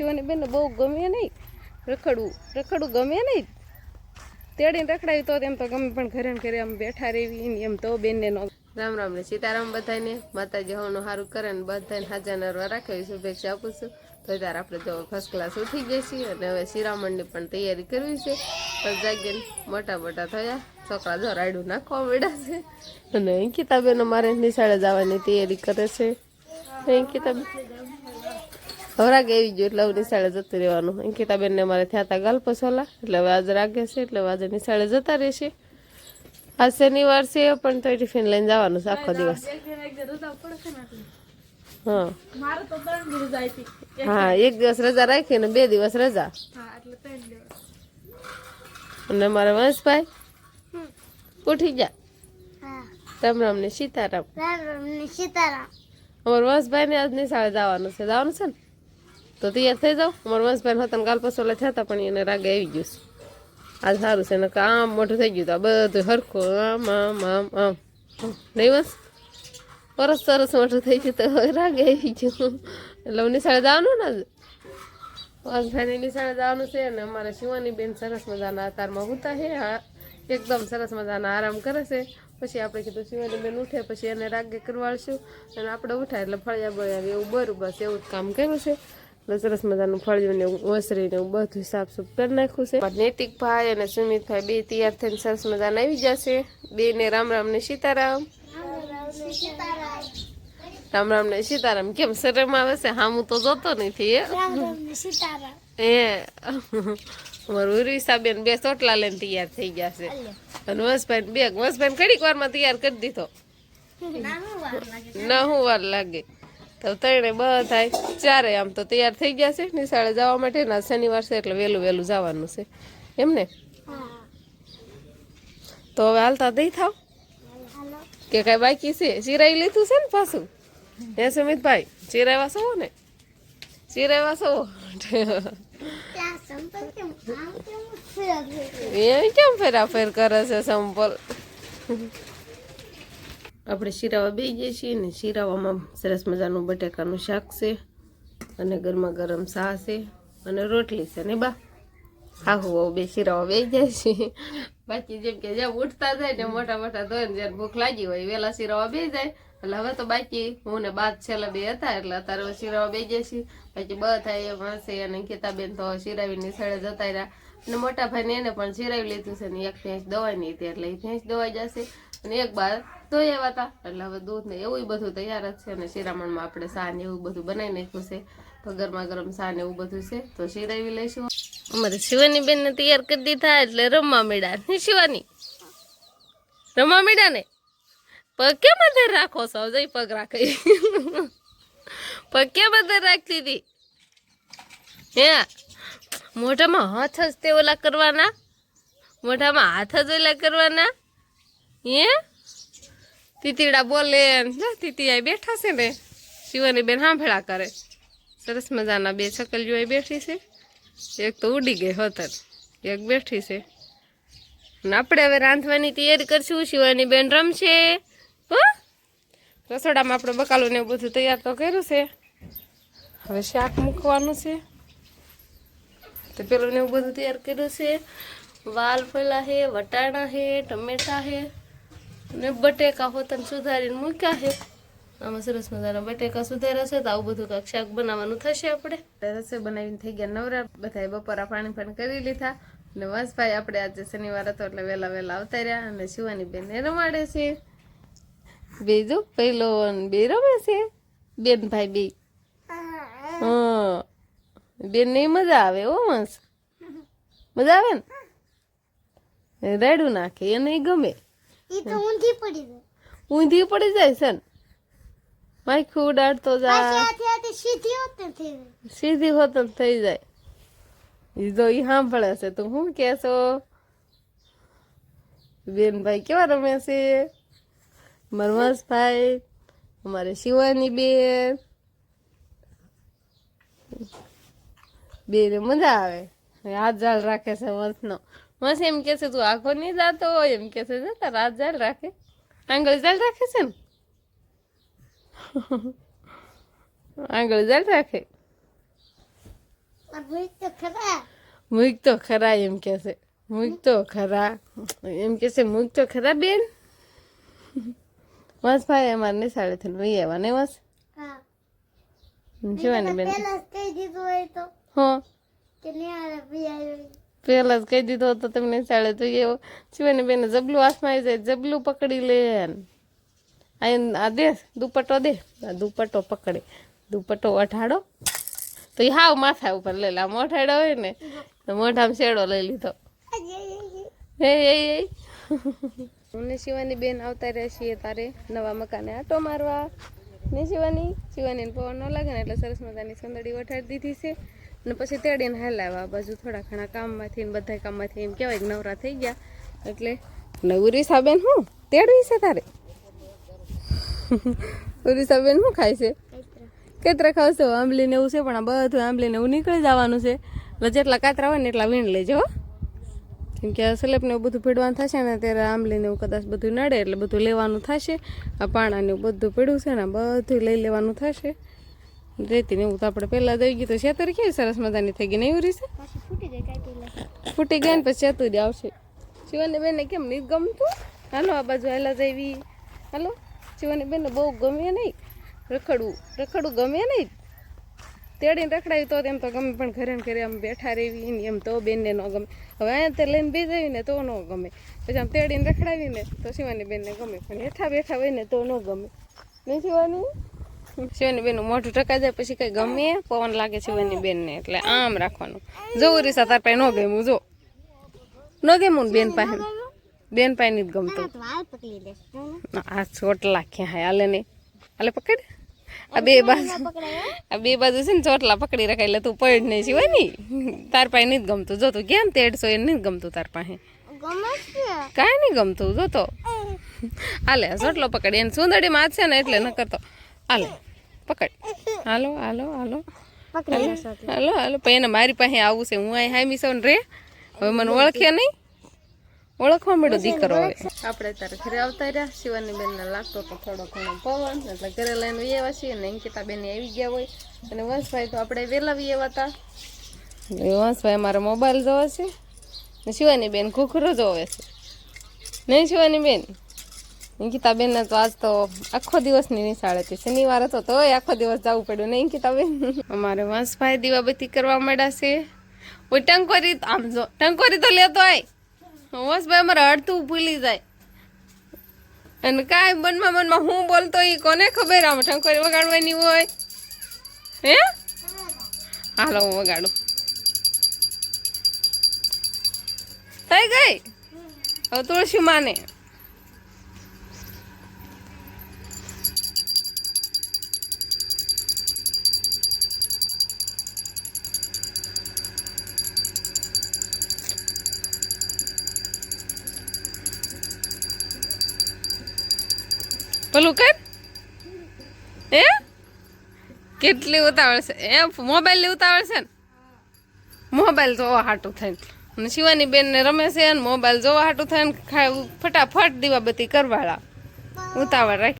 શિવાની બેન બહુ ગમે નહીં રખડવું રખડવું ગમે નહીં તેડીને રખડાવી તો તેમ તો ગમે, પણ ઘરે ઘરે આમ બેઠા રહેવી એમ તો બેનને નો રામ રામ ને સીતારામ બધાને માતાજી હોવાનું સારું કરે ને બધાને હાજર નરવા રાખેલી શુભેચ્છા આપું છું. તો ત્યારે આપણે જો ફર્સ્ટ ક્લાસ ઉઠી ગઈ છીએ અને હવે શિરામણની પણ તૈયારી કરવી છે. તો જાગીને મોટા મોટા થયા. છોકરા જો રાયડું નાખવા મળ્યા છે. અને અંકિતાબેન અમારે નિશાળે જવાની તૈયારી કરે છે. અંકિતાબેન હવરાગ આવી ગયો એટલે હવે નિશાળે જતું રહેવાનું. અંકિતાબેનને મારે થયા હતા ગલ્પ સોલા એટલે હવે આજે રાગે છે એટલે હવે આજે નિશાળે જતા રહેશે. આજ શનિવાર છે પણ તો ટિફિન લઈને જવાનું છે આખો દિવસ. હા. એક દિવસ રજા રાખી ને બે દિવસ રજા. અને મારા વંશભાઈ ઉઠી જા રામ રામ ને સીતારામ. સીતારામ. અમારા વંશભાઈ ને આજ નિશાળે જવાનું છે. જવાનું છે ને? તો તૈયાર થઈ જાવ અમારા વંશભાઈ હતા કાલ પસોલા થયા હતા, પણ એને રાગે આવી ગયું છે. આજ સારું છે ને આમ મોટું થઈ ગયું તો આ બધું હરખું. આમ આમ આમ આમ. નહીં વંશ? સરસ સરસ મોટું થઈ ગયું તો રાગે આવી ગયું. એટલે હું નિશાળે જવાનું ને આજે? વંશભાઈને નિશાળે જવાનું છે અને અમારે શિવાની બેન સરસ મજાના અતારમાં ઉતા છે. હા, એકદમ સરસ મજાના આરામ કરે છે. પછી આપણે કીધું શિવાની બેન ઉઠે, પછી એને રાગે કરવાડશું અને આપણે ઉઠાય એટલે ફળિયા બળ્યા એવું બરું બસ એવું જ કામ કર્યું છે. એટલે સરસ મજાનું ફળિયું ને ઓસરીને એવું બધું સાફ સુફ કરી નાખ્યું છે. નૈતિક ભાઈ અને સુમિતભાઈ બે તૈયાર થઈને સરસ મજાના આવી જશે. બે ને રામ રામ ને સીતારામ. રામ રામ ને સીતારામ. કેમ શરમ આવે છે? હામું તો જોતો નથી એ સીતારામ. એ અમારું ઉર્વિસાબેન બે ચોટલા લઈને તૈયાર થઈ ગયા છે. અને વંશભાઈ બે. વંશભાઈ ઘડીક વારમાં તૈયાર કરી દીધો. ના હું વાર લાગે. તો ત્રણે બધા ચારે આમ તો તૈયાર થઈ ગયા છે. નિશાળે જવા માટે ના શનિવાર છે એટલે વહેલું વહેલું જવાનું છે. એમ ને? તો હવે હાલતા દઈ થાવ? કે કઈ બાકી છે? ચિરાઈ લીધું છે ને પાછું? હે સુમિતભાઈ ચિરાવ્યા સવો ને? ચિરાવ્યા છો એ કેમ ફેરાફેર કરે છે સંપલ? આપણે શીરાવા બે જઈએ છીએ ને શીરાવામાં સરસ મજાનું બટેકાનું શાક છે અને ગરમા ગરમ સા છે અને રોટલી છે ને બા? હા હું બે શીરાવા બે જાય છે બાકી જેમ કે જેમ ઉઠતા જાય ને મોટા મોટા ધોઈને જ્યારે ભૂખ લાગી હોય વેલા શીરાવા બે જાય. એટલે હવે તો બાકી હું ને બાદ છેલ્લા બે હતા એટલે અત્યારે શીરાવા બે જાય છે બાકી બધા એ માસે અને ગીતાબેન તો શીરાવીની સળે જતા રહ્યા. અને મોટા ભાઈને એને પણ શીરાવી લીધું છે ને એક દવાઈ નહીં હતી એટલે એ ભેંસ દવાઈ જશે. અને એક બાર ધોઈ આવ્યા હતા. એટલે હવે દૂધ ને એવું બધું તૈયાર જ છે અને શિરામણમાં આપણે સા ને એવું બધું બનાવી નાખ્યું છે. ગરમા ગરમ શા ને એવું બધું છે. તો શિરાવી લઈશું. અમારે શિવાની બેન ને તૈયાર કરી દીધા એટલે રમવા મળ્યા ને શિવાની? રમવા મળ્યા ને? પગ કેમ અંદર રાખો છો? જઈ પગ રાખી. પગ કેમ અંદર રાખતી હતી હે? મોઢામાં હાથ જ તે ઓલા કરવાના? મોઢામાં હાથ જ ઓલા કરવાના? હે? તીતીડા બોલે ને તીતી આ બેઠા છે ને. શિવાની બેન સાંભળા કરે. સરસ મજાના બે છકલીઓ બેઠી છે. એક તો ઉડી ગઈ હોતર, એક બેઠી છે. ને આપણે હવે રાંધવાની તૈયારી કરશું. શિવાની બેન રમશે. રસોડામાં આપણે બકાલું ને બધું તૈયાર તો કર્યું છે. હવે શાક મૂકવાનું છે. તો પેલું ને એવું બધું તૈયાર કર્યું છે. વાલ ફેલા છે, વટાણા છે, ટમેટા છે. ને બટેકા હોતન સુધારીને મૂક્યા છે. આમાં સરસ મજાના બટેકા સુધાર્યા છે તો આવું બધું કાંઈક શાક બનાવવાનું થશે આપણે. રસોઈ બનાવીને થઈ ગયા નવરા, બધાએ બપોરા પાણી પણ કરી લીધા. અને વાસભાઈ આપણે આજે શનિવાર હતો એટલે વહેલા વહેલા આવતા રહ્યા અને શિવાની બેનને રમાડે છે. બીજું? પહેલો બે રમે છે. બેન ભાઈ બે. બેન ને મજા આવે ઓ મસ્ત મજા આવે ને? રેડું નાખે, એને ગમે. ઈ તો ઊંધી પડી ગઈ ઊંધી પડી જાય છે ને માખું ઉડાડતો જા ત્યાંથી આથી સીધી હોત ને થઈ ગઈ સીધી હોત ને થઈ જાય ઈ જો ઈ સાંભળે છે તું શું કેશો બેનભાઈ કેવા રમે છે મરમસભાઈ અમારે શિવાની બેન બેને મજા આવે હાથ જાળ રાખે છે મસ્તનો મસ્ત એમ કે છે તું આખો નહીં જાતો હોય એમ કે છે જતા રાત જાળ રાખે આંગળી જાળ રાખે છે ને આંગળી જાળ રાખે મૂક તો ખરા એમ કે છે મૂક તો ખરા એમ કે છે મૂક તો ખરા બેન બસ ભાઈ અમારે નિશાળેથી વહી આવ્યા ને બસ હા શિવાની બેન હા કે નહીં ભી આવ્યો પહેલા જ કહી દીધો હતો તમને નિશાળે તો એ શિવાની બેન જબલું હાથમાં આવી જાય, જબલું પકડી લે આ દે, દુપટ્ટો દે. દુપટ્ટો પકડે. દુપટ્ટો અઠાડો તો એ હાવ માથા ઉપર લઈ લે. આમ અઠાડો હોય ને, તો મોઢામાં શેડો લઈ લીધો. હે, એ એ હું ને શિવાની બેન આવતા રહ્યા છીએ તારે નવા મકાને આટો મારવા. ને શિવાની? શિવાની ને પવન ન લાગે ને એટલે સરસ મજાની સુંદરી વઠાડી દીધી છે. અને પછી તેડીને હલાવ્યા બાજુ થોડા ઘણા કામમાંથી ને બધા કામમાંથી એમ કહેવાય કે નવરા થઈ ગયા. એટલે નવરી બેન હું? તેડવી છે તારે? ઉરીસા બેન શું ખાય છે? કેતરા ખાવશો આંબલી ને એવું છે, પણ આ બધું આંબલી ને એવું નીકળી જવાનું છે. એટલે જેટલા કાતરા હોય ને એટલા વીણ લેજો. કેમ કે સ્લેબ ને બધું પીડવાનું થશે ને ત્યારે આંબલી ને એવું કદાચ બધું નડે એટલે બધું લેવાનું થશે. આ પાણા ને એવું બધું પીડ્યું છે ને બધું લઈ લેવાનું થશે. રેતી ને એવું તો આપણે પહેલાં દઈ ગયું તો છેતર કેવી સરસ મજાની થઈ ગઈ ને એવું રીતે? ફૂટી ગયા ને પછી ચતુરી આવશે. શિવાની બેનને કેમ નહીં ગમતું? હાલો આ બાજુ હેલા જઈવી હાલો શિવાની બેનને બહુ ગમે નહીં. રખડવું. રખડવું ગમે નહીં? તેડીને રખડાવી તો એમ તો ગમે પણ ઘરે ને ઘરે આમ બેઠા રહેવી ને એમ તો બેનને ન ગમે. હવે અહીંયા તે લઈને બે જવી ને તો ન ગમે. પછી આમ તેડીને રખડાવીને તો શિવાની બેનને ગમે. પણ હેઠા બેઠા હોય ને તો ન ગમે. નહીં શિવાની? શિવાની બેનનું મોઢું ટકા જાય પછી કઈ ગમે પવન લાગે શિવાની બેનને એટલે આમ રાખવાનું. જવું રીસા તાર પાસે ન ગમ્યું જો. ન ગમ્યું બેન પાસે? બેન પાસે નહીં જ ગમતું. આ ચોટલા ક્યાં હાય હાલે નહીં. હાલે પકડ. આ બે બાજુ. આ બે બાજુ છે ને ચોટલા પકડી રખાય એટલે તું પડ નહીં શિવાની. તાર પાસે નહીં ગમતું. જો તું કેમ તેડશો એ નહીં ગમતું તાર પાસે. કાંઈ નહીં ગમતું જો તો. હાલે ચોટલો પકડી. એને સુંદડીમાં માં છે ને એટલે ન કરતો. હાલે પકડ. હાલો હાલો હાલો. હાલો હાલો પછી એને મારી પાસે આવું છે. હું અહીં હામી સૌ રે. હવે મને ઓળખે નહીં. ઓળખવા મળ્યો દીકરો હવે. આપણે તારે ઘરે આવતા રહ્યા. શિવાની બેનને લાગતો તો થોડો ઘણો પવન. એટલે ઘરે લઈને વિયેવા છીએ. ને અંકિતા બેન આવી ગયા હોય. અને વંશભાઈ તો આપણે વહેલા વિયેવા હતા. વંશભાઈ મારો મોબાઈલ જોવે છે. ને શિવાની બેન ઘૂઘરો જોવે છે. નહીં શિવાની બેન? અંકિતા બેનને તો આજ તો આખો દિવસની નિશાળ હતી શનિવાર હતો તોય આખો દિવસ જવું પડ્યું, નહીં અંકિતાબેન અમારે વંશભાઈ દીવાબત્તી કરવા માંડ્યા છે. ઓય, ટંકોરી તો આમ જો, ટંકોરી તો લેતો આય. વંશભાઈ અમારે અડધું ભૂલી જાય. અને કાંઈ મનમાં મનમાં હું બોલતો એ કોને ખબર? આમ ટંકોરી વગાડવાની હોય. હે? હાલો, હું વગાડું. થઈ ગઈ? હવે તુલસી માને પેલું કર. એ કેટલી ઉતાવળ છે? એ મોબાઈલની ઉતાવળ છે ને? મોબાઈલ જોવા હાટું થઈને અને શિવાની બેન ને રમે છે અને મોબાઈલ જોવા હાટું થઈને ફટાફટ દીવાબત્તી કરવાળા. ઉતાવળ રાખી.